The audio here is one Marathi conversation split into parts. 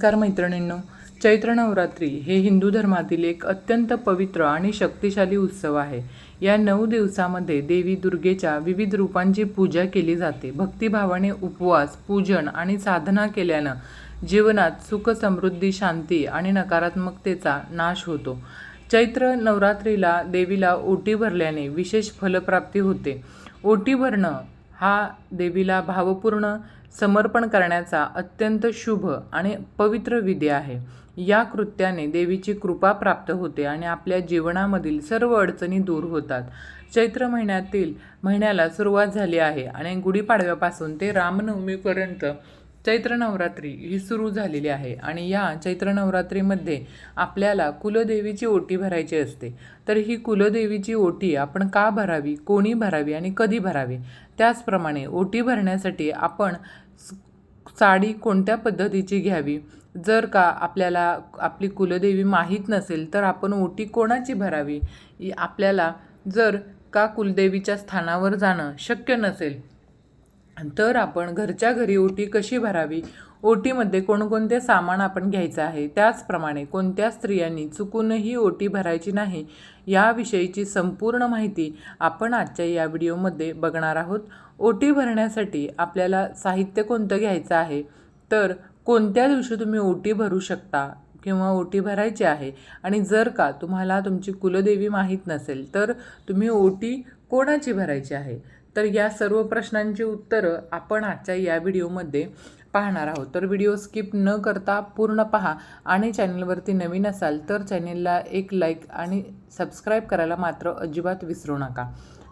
नमस्कार मैत्रिणींनो. चैत्र नवरात्री हे हिंदू धर्मातील एक अत्यंत पवित्र आणि शक्तिशाली उत्सव आहे. या नऊ दिवसामध्ये देवी दुर्गेच्या विविध रूपांची पूजा केली जाते. भक्तिभावाने उपवास पूजन आणि साधना केल्यानं जीवनात सुख समृद्धी शांती आणि नकारात्मकतेचा नाश होतो. चैत्र नवरात्रीला देवीला ओटी भरल्याने विशेष फलप्राप्ती होते. ओटी भरणं हा देवीला भावपूर्ण समर्पण करण्याचा अत्यंत शुभ आणि पवित्र विधी आहे. या कृत्याने देवीची कृपा प्राप्त होते आणि आपल्या जीवनामधील सर्व अडचणी दूर होतात. चैत्र महिन्यातील महिन्याला सुरुवात झाली आहे आणि गुढीपाडव्यापासून ते रामनवमीपर्यंत चैत्र नवरात्री ही सुरू झालेली आहे आणि या चैत्र नवरात्रीमध्ये आपल्याला कुलदेवीची ओटी भरायची असते. तर ही कुलदेवीची ओटी आपण का भरावी कोणी भरावी आणि कधी भरावी? त्याचप्रमाणे ओटी भरण्यासाठी आपण साडी कोणत्या पद्धतीची घ्यावी? जर का आपल्याला आपली कुलदेवी माहीत नसेल तर आपण ओटी कोणाची भरावी? आपल्याला जर का कुलदेवीच्या स्थानावर जाणं शक्य नसेल तर आपण घरच्या घरी ओटी कशी भरावी? ओटीमध्ये कोणकोणते सामान आपण घ्यायचं आहे? त्याचप्रमाणे कोणत्या स्त्रियांनी चुकूनही ओटी भरायची नाही याविषयीची संपूर्ण माहिती आपण आजच्या या व्हिडिओमध्ये बघणार आहोत. ओटी भरण्यासाठी आपल्याला साहित्य कोणतं घ्यायचं आहे? तर कोणत्या दिवशी तुम्ही ओटी भरू शकता किंवा ओटी भरायची आहे? आणि जर का तुम्हाला तुमची कुलदेवी माहीत नसेल तर तुम्ही ओटी कोणाची भरायची आहे? तर या सर्व प्रश्नांची उत्तरं आपण आजच्या या व्हिडिओमध्ये पाहणार आहोत. तर व्हिडिओ स्किप न करता पूर्ण पहा आणि चॅनलवरती नवीन असाल तर चॅनेलला एक लाईक आणि सबस्क्राईब करायला मात्र अजिबात विसरू नका.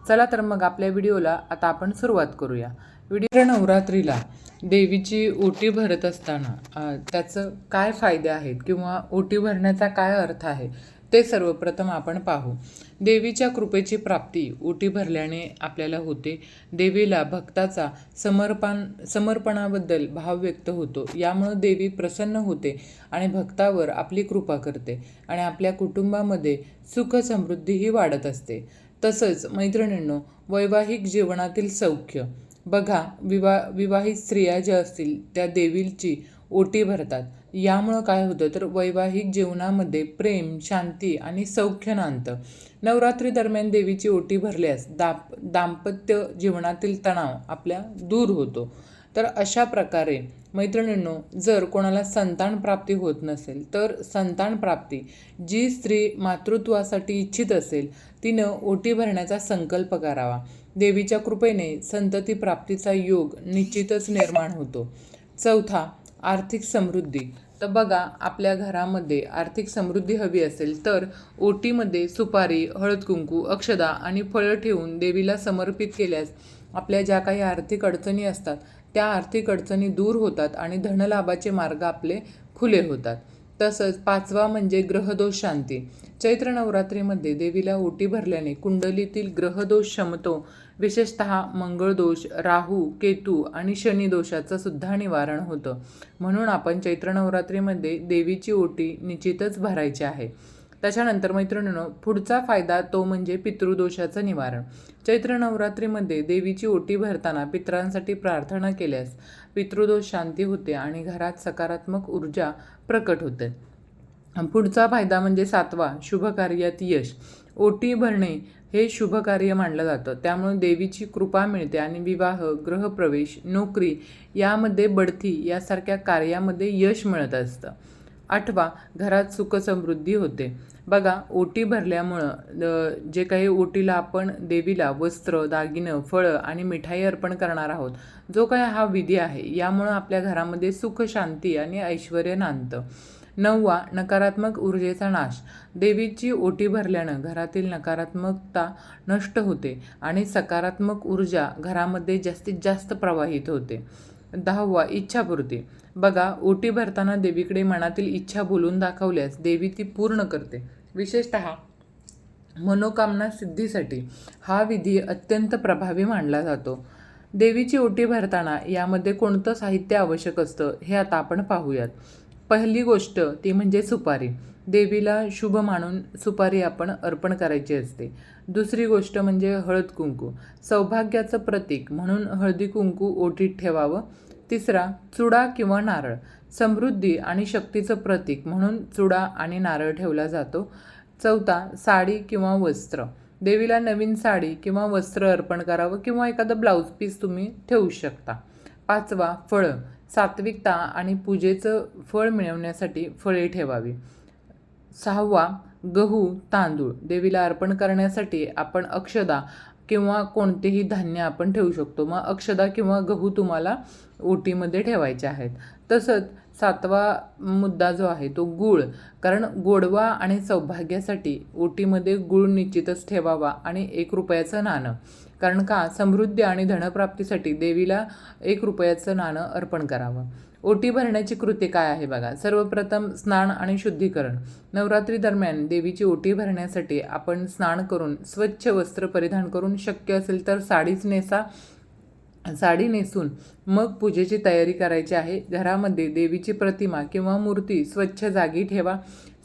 चला तर मग आपल्या व्हिडिओला आता आपण सुरुवात करूया. व्हिडिओ नवरात्रीला देवीची ओटी भरत असताना त्याचं काय फायदे आहेत किंवा ओटी भरण्याचा काय अर्थ आहे? ते सर्वप्रथम आपण पाहू. देवीच्या कृपेची प्राप्ती ओटी भरल्याने आपल्याला होते. देवीला भक्ताचा समर्पण समर्पणाबद्दल भाव व्यक्त होतो. यामुळं देवी प्रसन्न होते आणि भक्तावर आपली कृपा करते आणि आपल्या कुटुंबामध्ये सुख समृद्धीही वाढत असते. तसंच मैत्रिणींनो वैवाहिक जीवनातील सौख्य. बघा विवा विवाहित स्त्रिया ज्या असतील त्या देवीची ओटी भरतात. यामुळं काय होतं तर वैवाहिक जीवनामध्ये प्रेम शांती आणि सौख्य नांदतं. नवरात्री दरम्यान देवीची ओटी भरल्यास दाप दाम्पत्य जीवनातील तणाव आपल्या दूर होतो. तर अशा प्रकारे मैत्रिणींनो जर कोणाला संतान प्राप्ती होत नसेल तर संतान प्राप्ती जी स्त्री मातृत्वासाठी इच्छित असेल तिनं ओटी भरण्याचा संकल्प करावा. देवीच्या कृपेने संतती प्राप्तीचा योग निश्चितच निर्माण होतो. चौथा आर्थिक समृद्धी. तर बघा आपल्या घरामध्ये आर्थिक समृद्धी हवी असेल तर ओटीमध्ये सुपारी हळद कुंकू अक्षदा आणि फळं ठेवून देवीला समर्पित केल्यास आपल्या ज्या काही आर्थिक अडचणी असतात त्या आर्थिक अडचणी दूर होतात आणि धनलाभाचे मार्ग आपले खुले होतात. तसंच पाचवा म्हणजे ग्रहदोष शांती. चैत्र नवरात्रीमध्ये देवीला ओटी भरल्याने कुंडलीतील ग्रहदोष शमतो विशेषत मंगळदोष राहू केतू आणि शनी दोषाचं सुद्धा निवारण होतं. म्हणून आपण चैत्र नवरात्रीमध्ये देवीची ओटी निश्चितच भरायची आहे. त्याच्यानंतर मैत्रिणींनो पुढचा फायदा तो म्हणजे पितृदोषाचं निवारण. चैत्र नवरात्रीमध्ये देवीची ओटी भरताना पितरांसाठी प्रार्थना केल्यास पितृदोष शांती होते आणि घरात सकारात्मक ऊर्जा प्रकट होते. पुढचा फायदा म्हणजे सातवा शुभ कार्यात यश. ओटी भरणे हे शुभ कार्य मानलं जातं. त्यामुळे देवीची कृपा मिळते आणि विवाह गृहप्रवेश नोकरी यामध्ये बढती यासारख्या कार्यामध्ये यश मिळत असतं. आठवा घरात सुखसमृद्धी होते. बघा ओटी भरल्यामुळं जे काही ओटीला आपण देवीला वस्त्र दागिनं फळं आणि मिठाई अर्पण करणार आहोत जो काय हा विधी आहे यामुळं आपल्या घरामध्ये सुख शांती आणि ऐश्वर नांदतं. नववा नकारात्मक ऊर्जेचा नाश. देवीची ओटी भरल्यानं घरातील नकारात्मकता नष्ट होते आणि सकारात्मक ऊर्जा घरामध्ये जास्तीत जास्त प्रवाहित होते. दहावा इच्छापूर्ती. बघा ओटी भरताना देवीकडे मनातील इच्छा बोलून दाखवल्यास देवी ती पूर्ण करते. विशेषत मनोकामना सिद्धीसाठी हा विधी अत्यंत प्रभावी मानला जातो. देवीची ओटी भरताना यामध्ये कोणतं साहित्य आवश्यक असतं हे आता आपण पाहूयात. पहिली गोष्ट ती म्हणजे सुपारी. देवीला शुभ मानून सुपारी आपण अर्पण करायची असते. दुसरी गोष्ट म्हणजे हळद कुंकू. सौभाग्याचं प्रतीक म्हणून हळदी कुंकू ओटीत ठेवावं. तिसरा चुडा किंवा नारळ. समृद्धी आणि शक्तीचं प्रतीक म्हणून चुडा आणि नारळ ठेवला जातो. चौथा साडी किंवा वस्त्र. देवीला नवीन साडी किंवा वस्त्र अर्पण करावं किंवा एखादं ब्लाऊज पीस तुम्ही ठेवू शकता. पाचवा फळं. सात्विकता आणि पूजेचं फळ मिळवण्यासाठी फळे ठेवावी. सहावा गहू तांदूळ. देवीला अर्पण करण्यासाठी आपण अक्षदा किंवा कोणतेही धान्य आपण ठेवू शकतो. मग अक्षदा किंवा गहू तुम्हाला ओटीमध्ये ठेवायचे आहेत. तसंच सातवा मुद्दा जो आहे तो गूळ. कारण गोडवा आणि सौभाग्यासाठी ओटीमध्ये गूळ निश्चितच ठेवावा आणि एक रुपयाचं नाणं. कारण का? समृद्धी आणि धनप्राप्तीसाठी देवीला एक रुपयाचं नाणं अर्पण करावं. ओटी भरण्याची कृती काय आहे बघा? सर्वप्रथम स्नान आणि शुद्धीकरण. नवरात्री दरम्यान देवीची ओटी भरण्यासाठी आपण स्नान करून स्वच्छ वस्त्र परिधान करून शक्य असेल तर साडीच नेसा साडी नेसून मग पूजेची तयारी करायची आहे. घरामध्ये देवीची प्रतिमा किंवा मूर्ती स्वच्छ जागी ठेवा.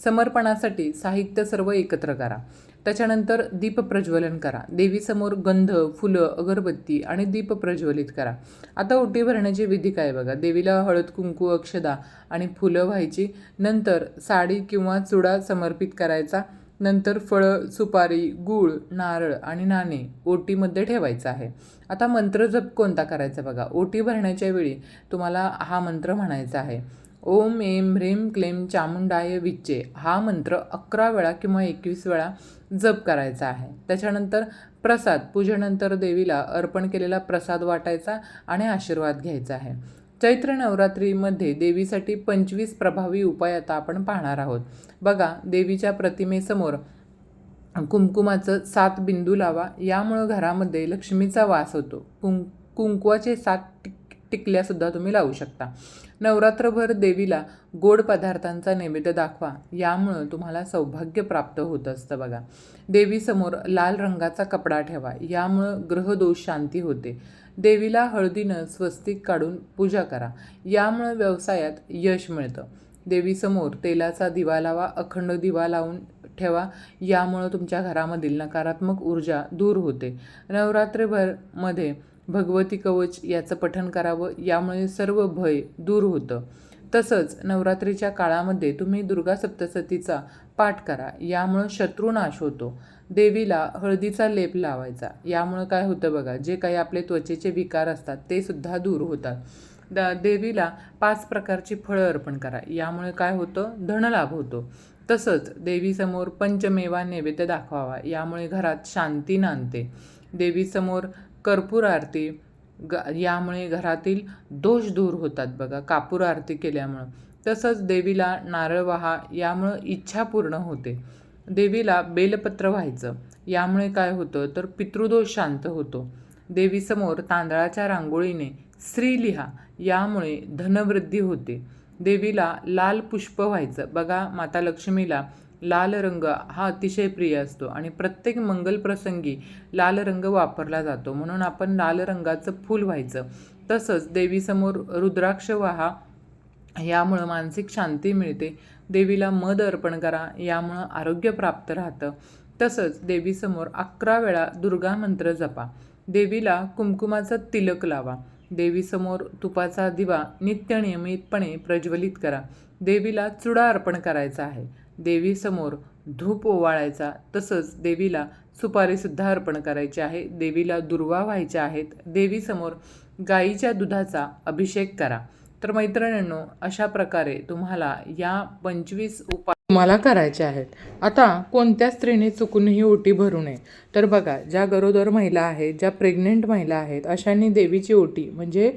समर्पणासाठी साहित्य सर्व एकत्र करा. त्याच्यानंतर दीप प्रज्वलन करा. देवीसमोर गंध फुलं अगरबत्ती आणि दीप प्रज्वलित करा. आता ओटी भरण्याची विधी काय बघा? देवीला हळद कुंकू अक्षदा आणि फुलं व्हायची. नंतर साडी किंवा चुडा समर्पित करायचा. नंतर फळं सुपारी गूळ नारळ आणि नाणे ओटीमध्ये ठेवायचं आहे. आता मंत्र जप कोणता करायचा बघा? ओटी भरण्याच्या वेळी तुम्हाला हा मंत्र म्हणायचा आहे. ओम एम ह्रीम क्लेम चामुंडाय विच्चे हा मंत्र अकरा वेळा किंवा एकवीस वेळा जप करायचा आहे. त्याच्यानंतर प्रसाद पूजेनंतर देवीला अर्पण केलेला प्रसाद वाटायचा आणि आशीर्वाद घ्यायचा आहे. चैत्र नवरात्रीमध्ये देवीसाठी पंचवीस प्रभावी उपाय आता आपण पाहणार आहोत. बघा देवीच्या प्रतिमेसमोर कुंकुमाचं सात बिंदू लावा. यामुळं घरामध्ये लक्ष्मीचा वास होतो. कुं कुंकवाचे सात टिकल्यासुद्धा तुम्ही लावू शकता. नवरात्रभर देवीला गोड पदार्थांचा नैवेद्य दाखवा यामुळं तुम्हाला सौभाग्य प्राप्त होत असतं बघा. देवीसमोर लाल रंगाचा कपडा ठेवा यामुळं ग्रहदोष शांती होते. देवीला हळदीनं स्वस्तिक काढून पूजा करा यामुळं व्यवसायात यश मिळतं. देवीसमोर तेलाचा दिवा लावा अखंड दिवा लावून ठेवा यामुळं तुमच्या घरामधील नकारात्मक ऊर्जा दूर होते. नवरात्रभरमध्ये भगवती कवच याचं पठण करावं यामुळे सर्व भय दूर होतं. तसंच नवरात्रीच्या काळामध्ये तुम्ही दुर्गा सप्तसतीचा पाठ करा यामुळं शत्रुनाश होतो. देवीला हळदीचा लेप लावायचा यामुळं काय होतं बघा जे काही आपले त्वचेचे विकार असतात ते सुद्धा दूर होतात. द देवीला पाच प्रकारची फळं अर्पण करा यामुळे काय होतं धनलाभ होतो. तसंच देवीसमोर पंचमेवा नैवेद्य दाखवावा यामुळे घरात शांती नांदते. देवीसमोर कर्पूर आरती ग यामुळे घरातील दोष दूर होतात बघा कापूर आरती केल्यामुळं. तसंच देवीला नारळ वाहा यामुळं इच्छा पूर्ण होते. देवीला बेलपत्र व्हायचं यामुळे काय होतं तर पितृदोष शांत होतो. देवीसमोर तांदळाच्या रांगोळीने स्त्री लिहा यामुळे धनवृद्धी होते. देवीला लाल पुष्प व्हायचं बघा माता लक्ष्मीला लाल रंग हा अतिशय प्रिय असतो आणि प्रत्येक मंगल प्रसंगी लाल रंग वापरला जातो. म्हणून आपण लाल रंगाचं फूल व्हायचं. तसंच देवीसमोर रुद्राक्ष वाहा यामुळं मानसिक शांती मिळते. देवीला मध अर्पण करा यामुळं आरोग्य प्राप्त राहतं. तसंच देवीसमोर अकरा वेळा दुर्गा मंत्र जपा. देवीला कुमकुमाचा तिलक लावा. देवीसमोर तुपाचा दिवा नित्य नियमितपणे प्रज्वलित करा. देवीला चुडा अर्पण करायचा आहे. देवीसमोर धूप ओवाळायचा तसंच देवीला सुपारीसुद्धा अर्पण करायची आहे. देवीला दुर्वा व्हायच्या आहेत. देवीसमोर गाईच्या दुधाचा अभिषेक करा. तर मैत्रिणींनो अशा प्रकारे तुम्हाला या पंचवीस उपाय तुम्हाला करायचे आहेत. आता कोणत्या स्त्रीने चुकूनही ओटी भरू नये? तर बघा ज्या गरोदर महिला आहेत ज्या प्रेग्नेंट महिला आहेत अशांनी देवीची ओटी म्हणजे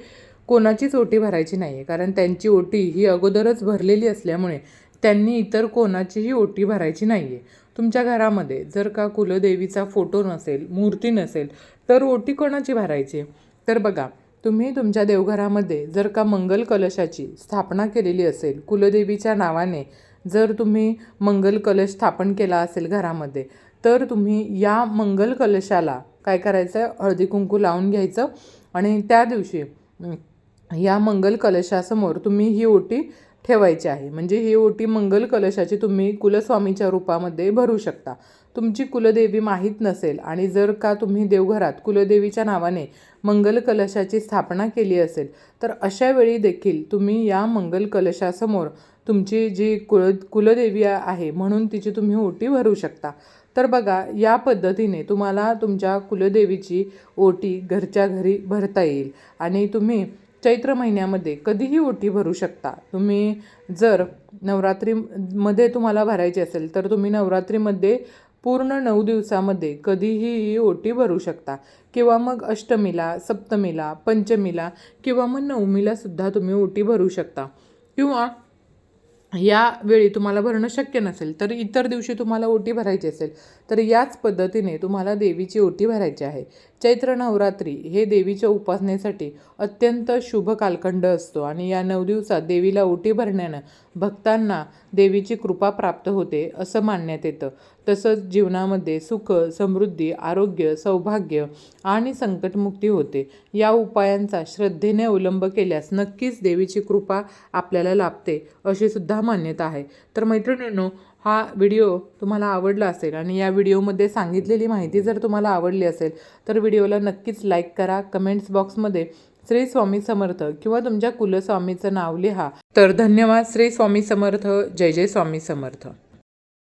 कोणाचीच ओटी भरायची नाही आहे कारण त्यांची ओटी ही अगोदरच भरलेली असल्यामुळे त्यांनी इतर कोणाचीही ओटी भरायची नाही आहे तुमच्या घरामध्ये जर का कुलदेवीचा फोटो नसेल मूर्ती नसेल तर ओटी कोणाची भरायची? तर बघा तुम्ही तुमच्या देवघरामध्ये जर का मंगल कलशाची स्थापना केलेली असेल कुलदेवीच्या नावाने जर तुम्ही मंगल कलश स्थापन केला असेल घरामध्ये तर तुम्ही या मंगल कलशाला काय करायचं हळदी कुंकू लावून घ्यायचं आणि त्या दिवशी या मंगल कलशासमोर तुम्ही ही ओटी ठेवायची आहे. म्हणजे ही ओटी मंगल कलशाची तुम्ही कुलस्वामीच्या रूपामध्ये भरू शकता. तुमची कुलदेवी माहीत नसेल आणि जर का तुम्ही देवघरात कुलदेवीच्या नावाने मंगल कलशाची स्थापना केली असेल तर अशा वेळी देखील तुम्ही या मंगल कलशासमोर तुमची जी कुल कुलदेवी आहे म्हणून तिची तुम्ही ओटी भरू शकता. तर बघा या पद्धतीने तुम्हाला तुमच्या कुलदेवीची ओटी घरच्या घरी भरता येईल आणि तुम्ही चैत्र महिन्यामध्ये कधीही ओटी भरू शकता. तुम्ही जर नवरात्रीमध्ये तुम्हाला भरायची असेल तर तुम्ही नवरात्रीमध्ये पूर्ण नऊ दिवसामध्ये कधीही ही ओटी भरू शकता. किंवा मग अष्टमीला सप्तमीला पंचमीला किंवा मग नवमीला सुद्धा तुम्ही ओटी भरू शकता. किंवा या वेळी तुम्हाला भरणं शक्य नसेल तर इतर दिवशी तुम्हाला ओटी भरायची असेल तर याच पद्धतीने तुम्हाला देवीची ओटी भरायची आहे. चैत्र नवरात्री हे देवीच्या उपासनेसाठी अत्यंत शुभ कालखंड असतो. आणि या नऊ दिवसात देवीला ओटी भरण्यानं भक्तांना देवीची कृपा प्राप्त होते असं मानण्यात येतं. तसंच जीवनामध्ये सुख समृद्धी आरोग्य सौभाग्य आणि संकटमुक्ती होते. या उपायांचा श्रद्धेने अवलंब केल्यास नक्कीच देवीची कृपा आपल्याला लाभते अशी सुद्धा मान्यता आहे. तर मैत्रिणींनो हा व्हिडिओ तुम्हाला आवडला असेल आणि या व्हिडिओमध्ये सांगितलेली माहिती जर तुम्हाला आवडली असेल तर व्हिडिओला नक्कीच लाईक करा. कमेंट्स बॉक्समध्ये श्री स्वामी समर्थ किंवा तुमच्या कुलस्वामीचं नाव लिहा. तर धन्यवाद. श्री स्वामी समर्थ. जय जय स्वामी समर्थ.